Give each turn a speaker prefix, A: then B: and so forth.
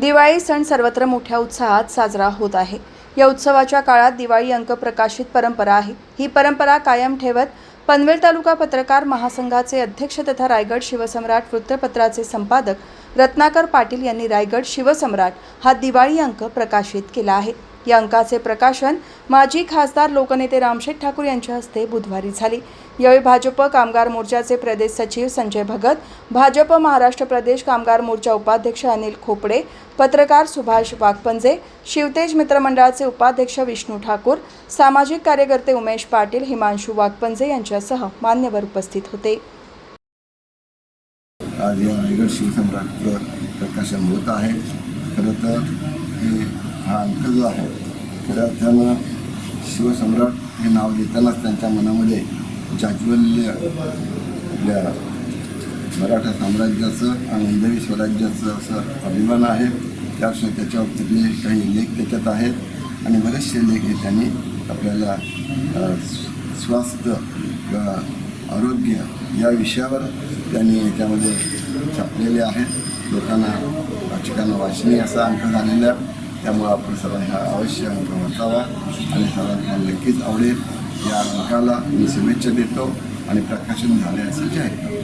A: दिवाळी सण सर्वत्र मोठ्या उत्साहात साजरा होत आहे. या उत्सवाच्या काळात दिवाळी अंक प्रकाशित परंपरा आहे. ही परंपरा कायम ठेवत पनवेल तालुका पत्रकार महासंघाचे अध्यक्ष तथा रायगड शिवसम्राट वृत्तपत्राचे संपादक रत्नाकर पाटील यांनी रायगड शिवसम्राट हा दिवाळी अंक प्रकाशित केला आहे. या अंकाचे प्रकाशन माजी खासदार लोकनेते रामशेठ ठाकूर यांच्या हस्ते बुधवारी झाले. यावेळी भाजप कामगार मोर्चाचे प्रदेश सचिव संजय भगत भाजप महाराष्ट्र प्रदेश कामगार मोर्चा उपाध्यक्ष अनिल खोपडे पत्रकार सुभाष वाघपंजे शिवतेज मित्रमंडळाचे उपाध्यक्ष विष्णू ठाकूर सामाजिक कार्यकर्ते उमेश पाटील हिमांशू वाघपंजे यांच्यासह मान्यवर उपस्थित होते.
B: आज या रायगड शिवसम्राटचं प्रकाशन होत आहे. खरं तर हे हा अंक जो आहे खऱ्या अर्थानं शिवसम्राट हे नाव घेतानाच त्यांच्या मनामध्ये जाज्वल्य आपल्या मराठा साम्राज्याचं आणि हिंदवी स्वराज्याचं असं अभिमान आहे. त्याशिवाय त्याच्या बाबतीतले काही लेख त्याच्यात आहेत आणि बरेचसे लेख हे त्यांनी आपल्याला स्वास्थ्य किंवा आरोग्य या विषयावर त्यांनी याच्यामध्ये छापलेले आहेत. लोकांना वाचकांना वाचनीय असा अंक झालेला आहे. त्यामुळं आपण सर्वांनी हा अवश्य अंक वाचावा आणि सर्वांना नक्कीच आवडेल. या अंकाला मी शुभेच्छा देतो आणि प्रकाशन झाले असं जे आहे.